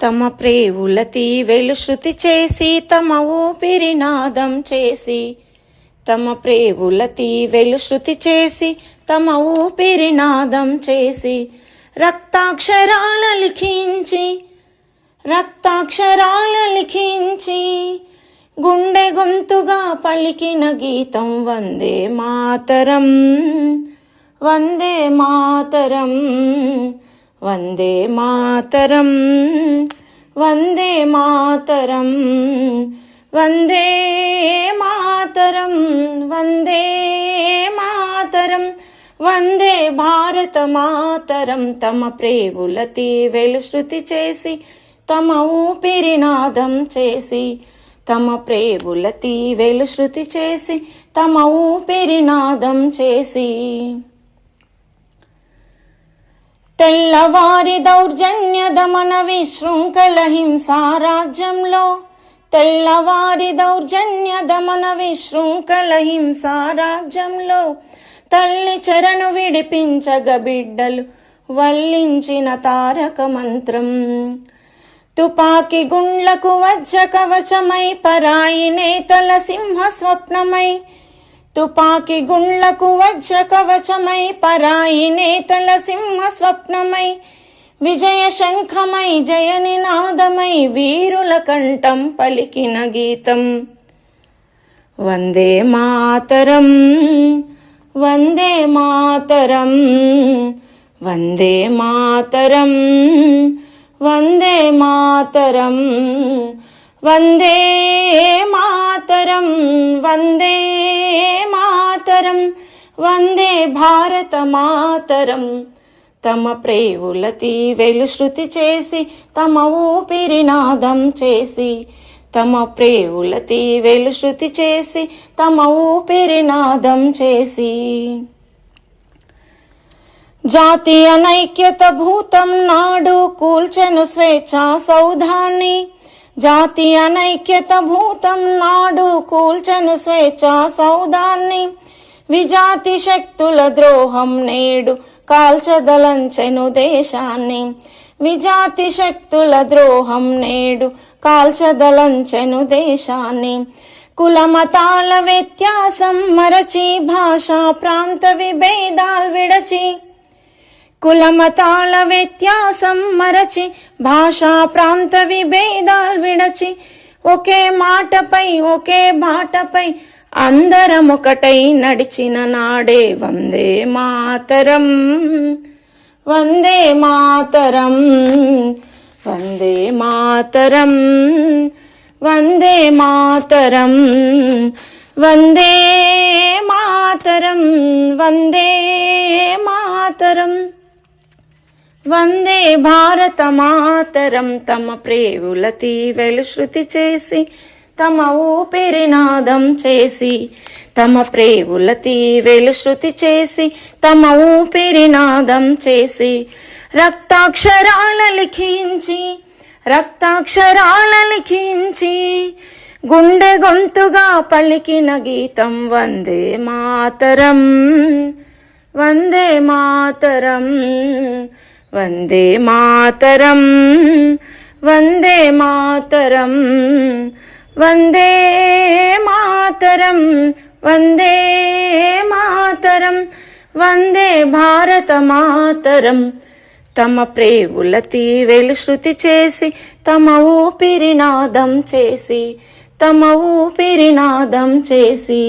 తమ ప్రేవుల తీవెలు శృతి చేసి తమ ఊపిరినాదం చేసి తమ ప్రేవుల తీవెలు శృతి చేసి తమ ఊపిరినాదం చేసి రక్తాక్షరాల లిఖించి రక్తాక్షరాల లిఖించి గుండె గొంతుగా పలికిన గీతం వందే మాతరం వందే మాతరం. వందే మాతరం వందే మాతరం వందే మాతరం వందే మాతరం వందే భారత మాతరం. తమ ప్రేవుల తీవెలు శృతి చేసి తమ ఊపిరినాదం చేసి తమ ప్రేవుల తీవెలు శృతి చేసి తమ ఊపిరినాదం చేసి. తెల్లవారి దౌర్జన్య దమన విశృంఖల హింసారాజ్యంలో తెల్లవారి దౌర్జన్య దమన విశృంఖల హింసారాజ్యంలో తల్లి చెరను విడిపించగ బిడ్డలు వల్లించిన తారక మంత్రం. తుపాకి గుండ్లకు వజ్ర కవచమై పరాయి నేతల సింహ స్వప్నమై తుపాకి గుండ్లకు వజ్ర కవచమై పరాయి నేతల సింహ స్వప్నమై విజయ శంఖమై జయ నినాదమై వీరుల కంఠం పలికిన గీతం. వందే మాతరం వందే మాతరం వందే మాతరం వందే మాతరం వందే మాతరం వందే మాతరం. వందే భారత మాతరం. తమ ప్రేవుల తీవెలు శృతి చేసి తమ ఊపిరినాదం చేసి తమ ప్రేవుల తీవెలు శృతి చేసి తమ ఊపిరినాదం చేసి. జాతీయ నైక్యత భూతం నాడు కూల్చెను స్వేచ్ఛా సౌధాన్ని జాతి అనైక్యత భూతం నాడు కూల్చను స్వేచ్ఛా సౌదాన్ని విజాతి శక్తుల ద్రోహం నేడు కాల్చదలంచెను దేశాన్ని. విజాతి శక్తుల ద్రోహం నేడు కాల్చదలంచెను దేశాన్ని. కులమతాల వ్యత్యాసం మరచి భాషా ప్రాంత విభేదాలు విడచి కులమతాల వ్యత్యాసం మరచి భాషా ప్రాంత విభేదాలు విడచి ఒకే మాటపై ఒకే బాటపై అందరం ఒకటై నడిచిన నాడే వందే మాతరం. వందే మాతరం. వందే మాతరం. వందే మాతరం. వందే మాతరం. వందే మాతరం. వందే భారత మాతరం తమ ప్రేవుల తీవెలు శృతి చేసి తమ ఊపిరినాదం చేసి తమ ప్రేవుల తీవెలు శృతి చేసి తమ ఊపిరినాదం చేసి రక్తాక్షరాల లిఖించి రక్తాక్షరాల లిఖించి గుండె గొంతుగా పలికిన గీతం వందే మాతరం. వందే మాతరం. వందే మాతరం వందే మాతరం వందే మాతరం వందే మాతరం వందే భారత మాతరం తమ ప్రేవుల తీవెలు శృతి చేసి తమ ఊపిరినాదం చేసి తమ ఊపిరినాదం చేసి.